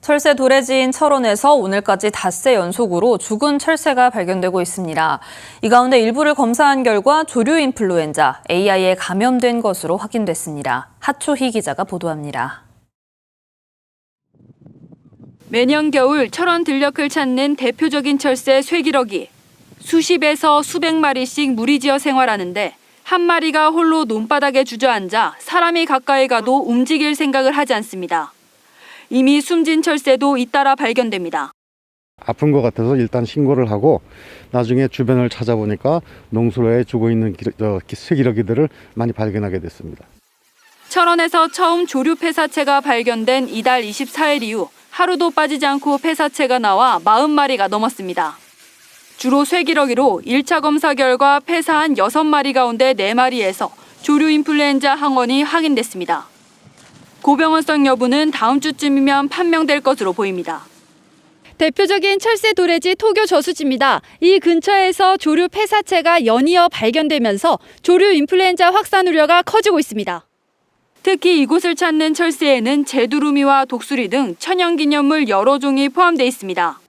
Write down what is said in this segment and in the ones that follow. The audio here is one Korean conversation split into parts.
철새 도래지인 철원에서 오늘까지 닷새 연속으로 죽은 철새가 발견되고 있습니다. 이 가운데 일부를 검사한 결과 조류 인플루엔자 AI에 감염된 것으로 확인됐습니다. 하초희 기자가 보도합니다. 매년 겨울 철원 들녘을 찾는 대표적인 철새 쇠기러기. 수십에서 수백 마리씩 무리지어 생활하는데 한 마리가 홀로 논바닥에 주저앉아 사람이 가까이 가도 움직일 생각을 하지 않습니다. 이미 숨진 철새도 잇따라 발견됩니다. 아픈 것 같아서 일단 신고를 하고 나중에 주변을 찾아보니까 농수로에 죽어 있는 쇠기러기들을 많이 발견하게 됐습니다. 철원에서 처음 조류 폐사체가 발견된 이달 24일 이후 하루도 빠지지 않고 폐사체가 나와 40마리가 넘었습니다. 주로 쇠기러기로 1차 검사 결과 폐사한 6마리 가운데 4마리에서 조류 인플루엔자 항원이 확인됐습니다. 고병원성 여부는 다음 주쯤이면 판명될 것으로 보입니다. 대표적인 철새 도래지 토교 저수지입니다. 이 근처에서 조류 폐사체가 연이어 발견되면서 조류 인플루엔자 확산 우려가 커지고 있습니다. 특히 이곳을 찾는 철새에는 제두루미와 독수리 등 천연기념물 여러 종이 포함돼 있습니다.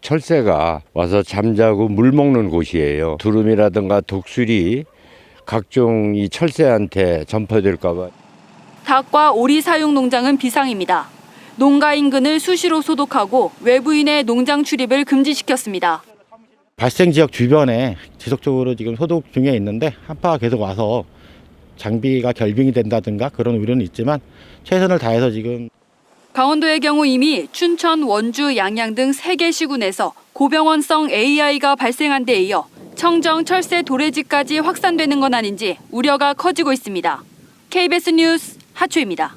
철새가 와서 잠자고 물 먹는 곳이에요. 두루미라든가 독수리 각종 이 철새한테 전파될까봐 닭과 오리 사육 농장은 비상입니다. 농가 인근을 수시로 소독하고 외부인의 농장 출입을 금지시켰습니다. 발생 지역 주변에 지속적으로 지금 소독 중에 있는데 한파가 계속 와서 장비가 결빙이 된다든가 그런 우려는 있지만 최선을 다해서 지금 강원도의 경우 이미 춘천, 원주, 양양 등 3개 시군에서 고병원성 AI가 발생한 데 이어 청정, 철새, 도래지까지 확산되는 건 아닌지 우려가 커지고 있습니다. KBS 뉴스 하초입니다.